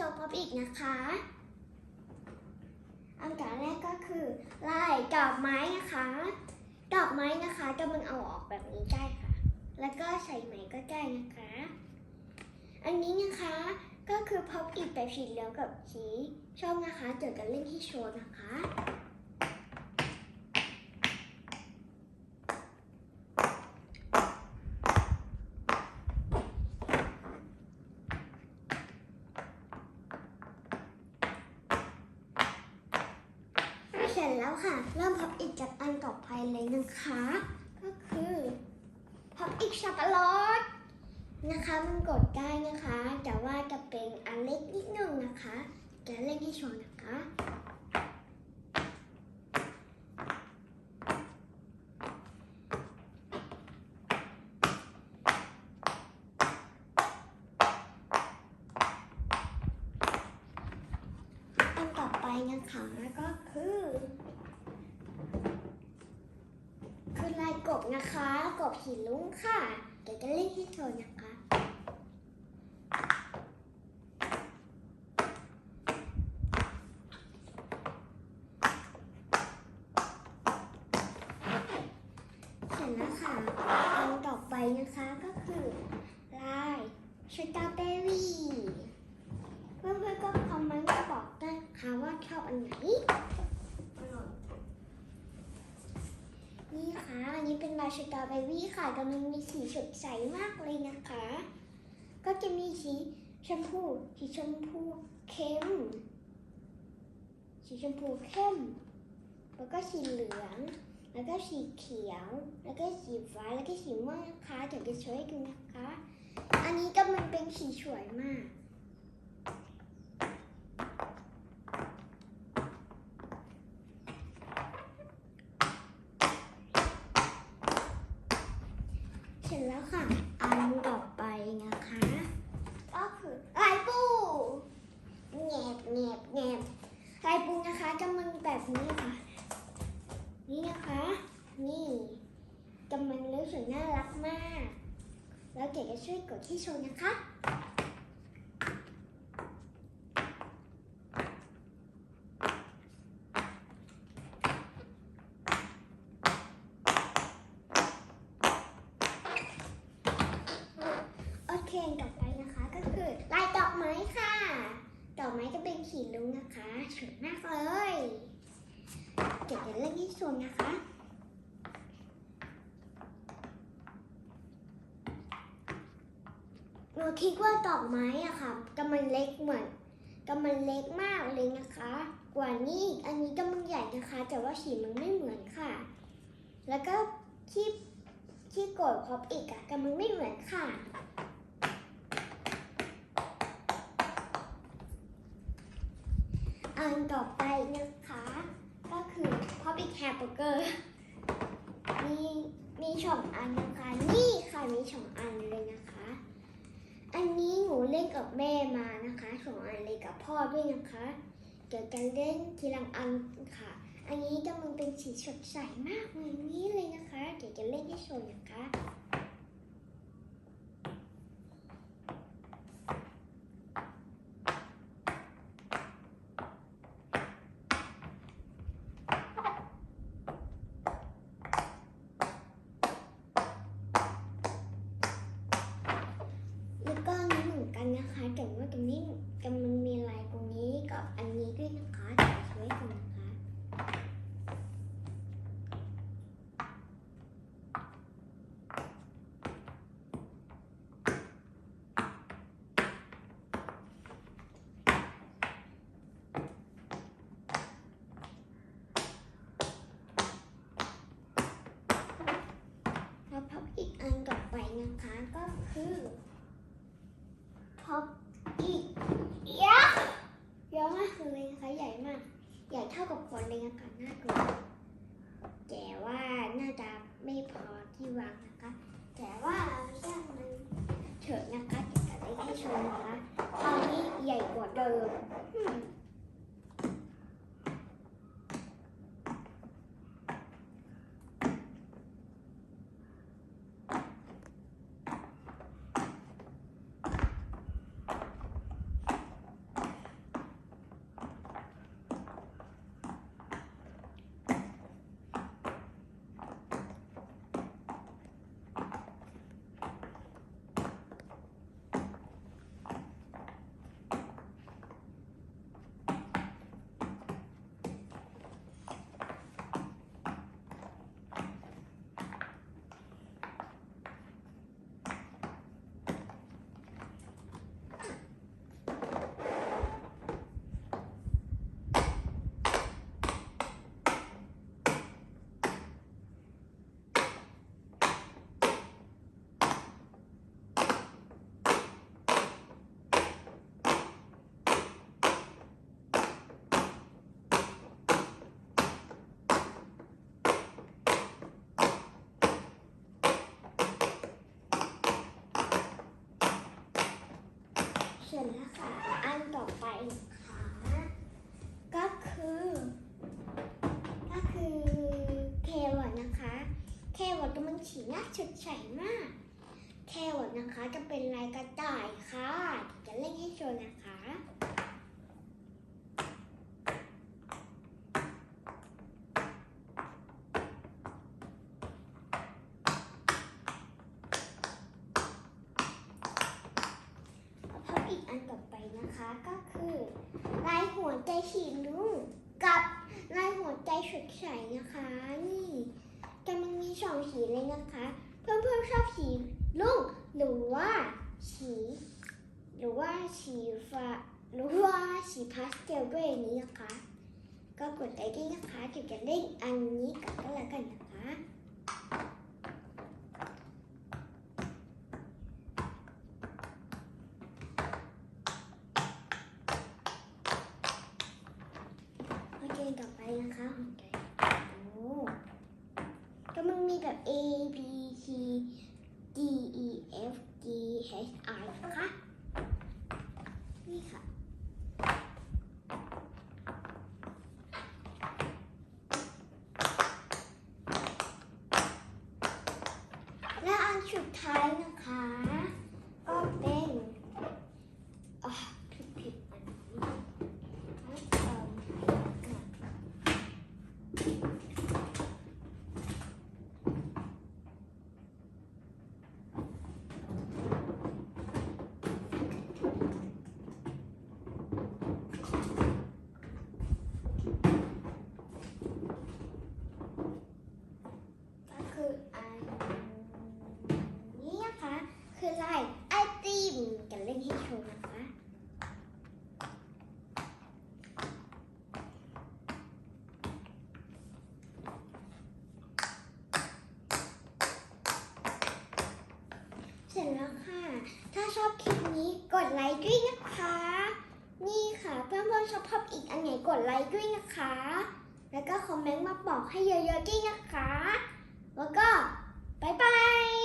ชว์พบอีกนะคะอันดับแรกก็คือลายดอกไม้นะคะ ดอกไม้นะคะจะมึงเอาออกแบบนี้ได้ค่ะ แล้วก็ใส่ไหมก็ได้นะคะ อันนี้นะคะก็คือพับอีกแบบสีเหลืองกับสีชอบนะคะเจอกันเล่นที่โชว์นะคะ แล้วค่ะ เริ่มพับอีกจากอันต่อไปเลยนะคะ ก็คือพับอีกสับปะรดนะคะ มันกดได้นะคะ แต่ว่าจะเป็นอันเล็กนิดนึงนะคะ จะเล่นให้ชมนะคะ อั นต่อไปนะคะก็คือ คือลายกบนะคะ กบหินลุ้งค่ะเดี๋ยวจะเล่นให้โชว์นะคะเสร็จแล้วค่ะอันต่อไปนะคะก็คือลายสตรอเบอรี่ เพื่อนๆก็คอมเมนต์มา บอกได้ค่ะว่าชอบอันไหนนี่ค่ะ อันนี้เป็นลายสตรอเบอรี่ค่ะกำลังมีสีสดใสมากเลยนะคะ ก็จะมีสีชมพู สีชมพูเข้ม สีชมพูเข้ม แล้วก็สีเหลือง แล้วก็สีเขียว แล้วก็สีฟ้า แล้วก็สีม่วงนะคะเดี๋ยวจะช่วยดูนะคะ อันนี้ก็มันเป็นสีสวยมาก เสร็จแล้วค่ะ อันต่อไปนะคะ ก็คือลายปูแงบแงบแงบลายปูนะคะจะมันแบบนี้ค่ะ นี่นะคะ นี่กำลังรู้สึกน่ารักมาก แล้ว เก๋จะช่วยกดที่โชว์นะคะโอเคต่อไปนะคะก็คือลายดอกไม้ค่ะ ดอกไม้จะเป็นขีดลุงนะคะสวยมากเลยเดี๋ยวจะเล่นที่ส่วนนะคะ หนูคิดว่าดอกไม้อะค่ะกำมันเล็กเหมือนกำมันเล็กมากเลยนะคะ กว่านี้อันนี้กำมันใหญ่นะคะ แต่ว่าสีมันไม่เหมือนค่ะ แล้วก็ที่ที่กดพอบอีกอะกำมันไม่เหมือนค่ะอันต่อไปนะคะ ก็คือ Public Hamburger มีมีสองอันนะคะ นี่ค่ะมีสองอันเลยนะคะ อันนี้หนูเล่น กับแม่มานะคะสองอันเลยกับพ่อด้วยนะคะเดี๋ยวจะเล่นทีละอันค่ะ อันนี้กำลังเป็นสีสดใสมากเลยนี้เลยนะคะเดี๋ยวจะเล่นให้ชมนะคะ แล้วก็อันนี้เหมือนกันนะคะ แต่ว่าตรงนี้กำลังมีลายตรงนี้กับอันนี้ด้วยนะคะเดี๋ยวช่วยกันนะคะ แล้วพับอีกอันต่อไป นก็คือพับอีกเยอะเยอะมากเลยนะคะใหญ่มาก ใหญ่เท่ากับคนเลยนะคะน่ากลัวแต่ว่าน่าจะไม่พอที่วางนะคะ แต่ว่าช่างมันเถอะนะคะจะได้ให้ชมนะคะคราวนี้ใหญ่กว่าเดิม อืมเสร็จแล้วค่ะอันต่อไปนะคะก็คือ ก็คือแครอทนะคะแครอทตัวมันสีน่าสดใสมากแครอทนะคะจะเป็นลายกระต่ายค่ะ จะเล่นให้โชว์นะคะ พับอีกอันต่อไปนะคะก็คือลาย หัวใจสีลุงกับลายหัวใจสดใสนะคะ นี่แต่มันมีสองสีเลยนะคะ เพื่อนเพื่อนๆชอบสีลุงหรือว่าสี หรือว่าสีฟ้าหรือว่าสีพาสเทลด้วยนี้นะคะ ก็กดไลค์ด้วยนะคะจะจะเล่นอันนี้กันก็แล้วกันนะคะ โอเคต่อไปนะคะหัวใจโอ้ก็มันมีแบบ A B C D E F G H I นะคะนี่ค่ะและอันสุดท้ายนะคะ ก็เป็นอะผิดผิดอันนี้เอาก่อน ก็คืออันนี้นะคะ คือลายไอติมจะเล่นให้ชมนะคะ เสร็จแล้ว ค่ะ ถ้าชอบคลิปนี้กดไลค์ด้วยนะคะ นี่ค่ะเพื่อนๆชอบพับอีกอันไหนกดไลค์ด้วยนะคะ แล้วก็คอมเมนต์มาบอกให้เยอะๆด้วยนะคะ แล้วก็บายบาย